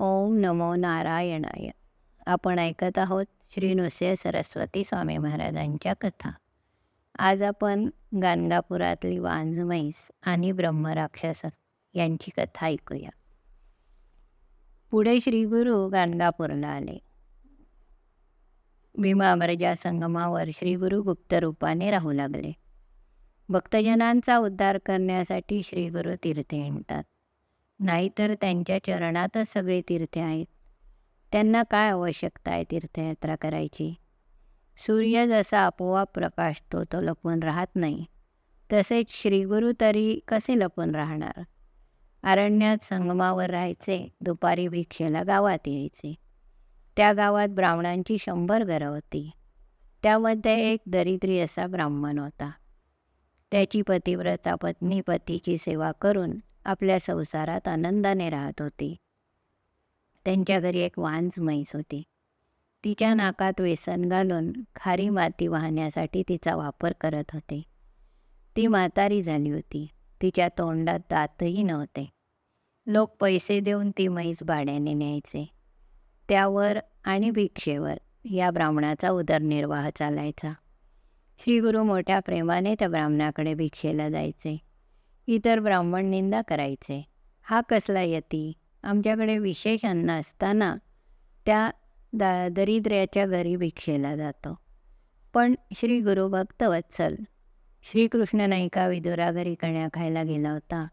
ओम नमो नारायणाय. आपण ऐकत आहोत श्री नृसिंह सरस्वती स्वामी महाराजांच्या कथा. आज आपण गाणगापुरातली वांज म्हैस आणि ब्रह्मराक्षस यांची कथा ऐकूया. पुढे श्रीगुरु गाणगापूरला आले. भीमामरजा संगमावर श्रीगुरु गुप्त रूपाने राहू लागले. भक्तजनांचा उद्धार करण्यासाठी श्रीगुरु तीर्थ येतात नाहीतर त्यांच्या चरणातच सगळे तीर्थे आहेत. त्यांना काय आवश्यकता आहे तीर्थयात्रा करायची? सूर्य जसा आपोआप प्रकाशतो तो लपून राहत नाही. तसेच श्रीगुरु तरी कसे लपून राहणार? अरण्यात संगमावर राहायचे दुपारी भिक्षेला गावात यायचे. त्या गावात ब्राह्मणांची शंभर घरं होती. त्यामध्ये एक दरिद्री असा ब्राह्मण होता. त्याची पतिव्रता पत्नी पतीची सेवा करून आपल्या संसारात आनंदाने राहत होती. त्यांच्या घरी एक वांज म्हैस होती. तिच्या नाकात वेसन घालून खारी माती वाहण्यासाठी तिचा वापर करत होते. ती म्हातारी झाली होती. तिच्या तोंडात दातही नव्हते. लोक पैसे देऊन ती म्हैस भाड्याने न्यायचे. त्यावर आणि भिक्षेवर या ब्राह्मणाचा उदरनिर्वाह चालायचा. श्रीगुरु मोठ्या प्रेमाने त्या ब्राह्मणाकडे भिक्षेला जायचे. इतर ब्राह्मण निंदा करायचे. हा कसला यती? आमच्याकडे विशेष अन्न असताना त्या दा दरिद्र्याच्या घरी भिक्षेला जातो. पण श्री गुरु भक्तवत्सल श्रीकृष्ण नाही का विदुरा घरी कण्या खायला गेला होता.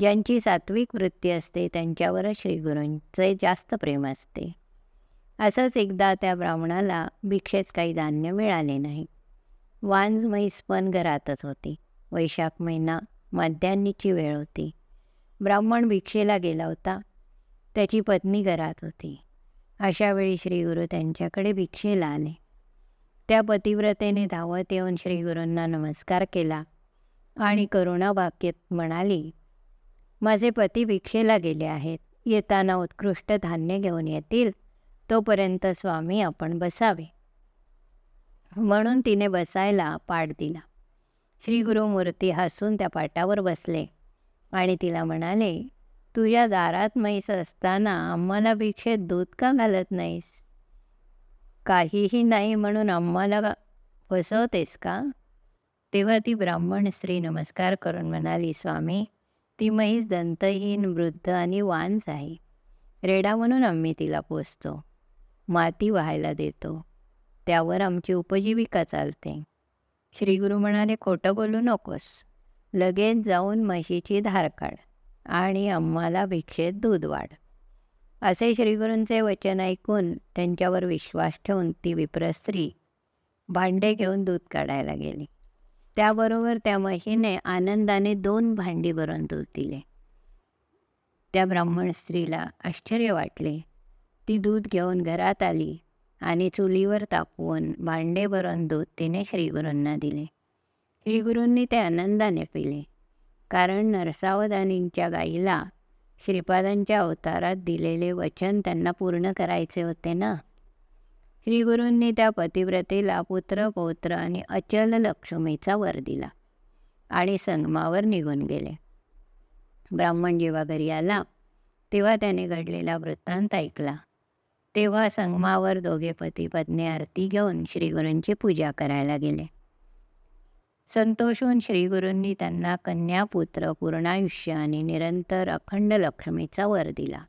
ज्यांची सात्विक वृत्ती असते त्यांच्यावरच श्रीगुरूंचे जास्त प्रेम असते. असंच एकदा त्या ब्राह्मणाला भिक्षेच काही धान्य मिळाले नाही. वांज म्हैस पण घरातच होती. वैशाख महिना मध्यान्नीची वेळ होती. ब्राह्मण भिक्षेला गेला होता. त्याची पत्नी घरात होती. अशावेळी श्रीगुरु श्रीगुरू त्यांच्याकडे भिक्षेला आले. त्या पतिव्रतेने धावत येऊन श्रीगुरूंना नमस्कार केला आणि करुणावाक्यात म्हणाली माझे पती भिक्षेला गेले आहेत. येताना उत्कृष्ट धान्य घेऊन येतील. तोपर्यंत स्वामी आपण बसावे. म्हणून तिने बसायला पाठ दिला. श्री गुरुमूर्ती हसून त्या पाटावर बसले. आणि तिला म्हणाले तुझ्या दारात म्हैस असताना आम्हाला भिक्षेत दूध का घालत नाहीस? काहीही नाही म्हणून आम्हाला फसवतेस का? तेव्हा ती ब्राह्मण स्त्री नमस्कार करून म्हणाली स्वामी ती म्हैस दंतहीन वृद्ध आणि वांस आहे. रेडा म्हणून आम्ही तिला पोचतो माती व्हायला देतो. त्यावर आमची उपजीविका चालते. श्रीगुरु म्हणाले खोटं बोलू नकोस. लगेच जाऊन म्हशीची धार काढ आणि आम्हाला भिक्षेत दूध वाढ. असे श्रीगुरूंचे वचन ऐकून त्यांच्यावर विश्वास ठेवून ती विप्रस्त्री भांडे घेऊन दूध काढायला गेली. त्याबरोबर त्या म्हशीने आनंदाने दोन भांडी भरून दूध दिले. त्या ब्राह्मण स्त्रीला आश्चर्य वाटले. ती दूध घेऊन घरात आली. आणि चुलीवर तापवून भांडे भरून दूध तिने श्रीगुरूंना दिले. श्रीगुरूंनी ते आनंदाने पिले. कारण नरसावधानींच्या गाईला श्रीपादांच्या अवतारात दिलेले वचन त्यांना पूर्ण करायचे होते ना? श्रीगुरूंनी त्या पतिव्रतेला पुत्र पौत्र आणि अचल लक्ष्मीचा वर दिला आणि संगमावर निघून गेले. ब्राह्मण जेव्हा घरी आला तेव्हा त्याने घडलेला वृत्तांत ऐकला. तेव्हा संगमावर दोघे पती पत्नी आरती घेऊन श्रीगुरूंची पूजा करायला गेले. संतोषून श्रीगुरूंनी त्यांना कन्या पुत्र पूर्णायुष्य आणि निरंतर अखंड लक्ष्मीचा वर दिला.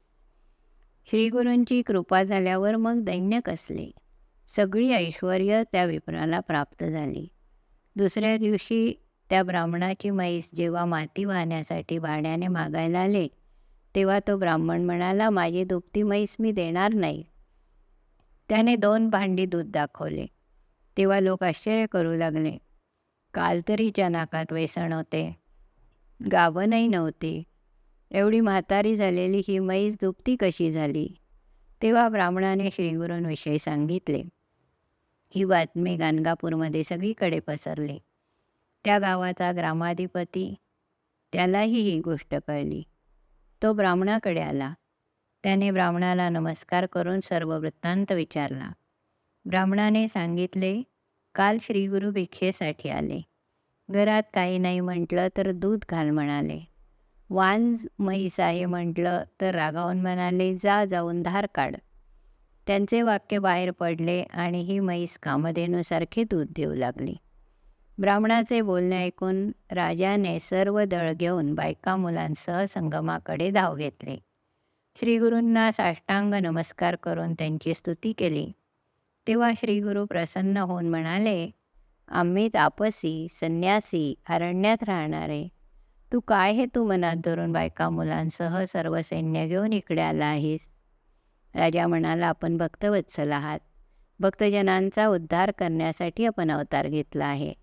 श्रीगुरूंची कृपा झाल्यावर मग दैन्य कसले? सगळी ऐश्वर त्या विप्राला प्राप्त झाली. दुसऱ्या दिवशी त्या ब्राह्मणाची म्हैस जेव्हा माती वाहण्यासाठी भाड्याने मागायला आले तेव्हा तो ब्राह्मण म्हणाला माझी दुपती म्हैस मी देणार नाही. त्याने दोन भांडी दूध दाखवले. तेव्हा लोक आश्चर्य करू लागले. काल तरीच्या नाकात वेसण होते. गावनही नव्हती. एवढी म्हातारी झालेली ही मैज दुपती कशी झाली? तेव्हा ब्राह्मणाने श्रीगुरूंविषयी सांगितले. ही बातमी गाणगापूरमध्ये सगळीकडे पसरली. त्या गावाचा ग्रामाधिपती त्यालाही ही गोष्ट कळली. तो ब्राह्मणाकडे आला. त्याने ब्राह्मणाला नमस्कार करून सर्व वृत्तांत विचारला. ब्राह्मणाने सांगितले काल श्रीगुरु भिक्षेसाठी आले. घरात काही नाही म्हटलं तर दूध घाल म्हणाले. वांज म्हैस आहे म्हटलं तर रागावून म्हणाले जा जाऊन धार काढ. त्यांचे वाक्य बाहेर पडले आणि ही म्हैस कामधेनुसारखी दूध देऊ लागली. ब्राह्मणाचे बोलणे ऐकून राजाने सर्व दळ घेऊन बायका मुलांसह संगमाकडे धाव घेतले. श्रीगुरूंना साष्टांग नमस्कार करून त्यांची स्तुती केली. तेव्हा श्रीगुरू प्रसन्न होऊन म्हणाले आम्ही तापसी संन्यासी अरण्यात राहणारे. तू काय हे तू मनात धरून बायका मुलांसह सर्व सैन्य घेऊन इकडे आला आहेस राजा म्हणाला आपण भक्तवत्सल आहात. भक्तजनांचा उद्धार करण्यासाठी आपण अवतार घेतला आहे.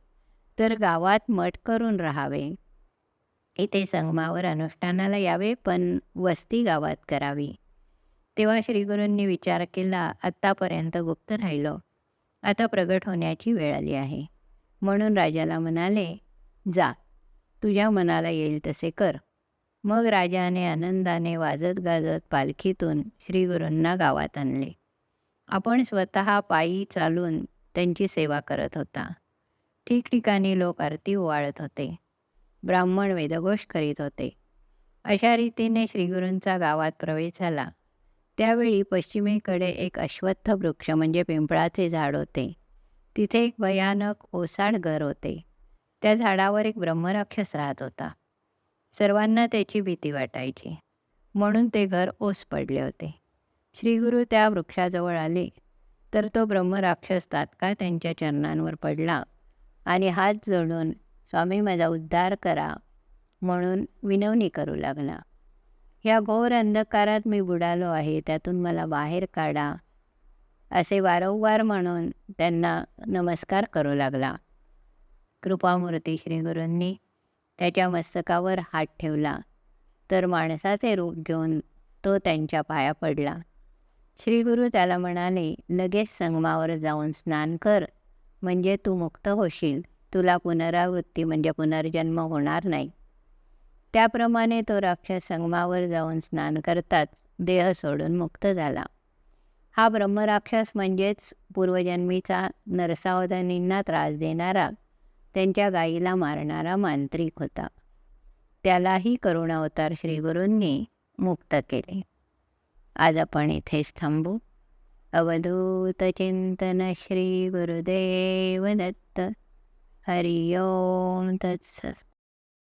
तर गावात मठ करून राहावे. इथे संगमावर अनुष्ठानाला यावे पण वस्ती गावात करावी. तेव्हा श्रीगुरूंनी विचार केला आत्तापर्यंत गुप्त राहिलो. आता प्रगट होण्याची वेळ आली आहे. म्हणून राजाला म्हणाले जा. तुझ्या मनाला येईल तसे कर. मग राजाने आनंदाने वाजत गाजत पालखीतून श्रीगुरूंना गावात आणले. आपण स्वतः पायी चालून त्यांची सेवा करत होता. ठिकठिकाणी लोक आरती ओवाळत होते. ब्राह्मण वेदघोष करीत होते. अशा रीतीने श्रीगुरूंचा गावात प्रवेश झाला. त्यावेळी पश्चिमेकडे एक अश्वत्थ वृक्ष म्हणजे पिंपळाचे झाड होते. तिथे एक भयानक ओसाड घर होते. त्या झाडावर एक ब्रह्मराक्षस राहत होता. सर्वांना त्याची भीती वाटायची. म्हणून ते घर ओस पडले होते. श्रीगुरू त्या वृक्षाजवळ आले. तर तो ब्रह्मराक्षस तात्काळ त्यांच्या चरणांवर पडला आणि हात जोडून स्वामी माझा उद्धार करा म्हणून विनवणी करू लागला. या घोर अंधकारात मी बुडालो आहे त्यातून मला बाहेर काढा असे वारंवार म्हणून त्यांना नमस्कार करू लागला. कृपामूर्ती श्रीगुरूंनी त्याच्या मस्तकावर हात ठेवला तर माणसाचे रूप घेऊन तो त्यांच्या पाया पडला. श्रीगुरू त्याला म्हणाले लगेच संगमावर जाऊन स्नान कर म्हणजे तू मुक्त होशील. तुला पुनरावृत्ती म्हणजे पुनर्जन्म होणार नाही. त्याप्रमाणे तो राक्षस संगमावर जाऊन स्नान करताच देह सोडून मुक्त झाला. हा ब्रह्मराक्षस म्हणजेच पूर्वजन्मीचा नरसावधानींना त्रास देणारा त्यांच्या गायीला मारणारा मांत्रिक होता. त्यालाही करुणावतार श्रीगुरूंनी मुक्त केले. आज आपण इथेच थांबू. अवधूत चिंतन श्री गुरुदेव दत्त. हरिओम तत्सत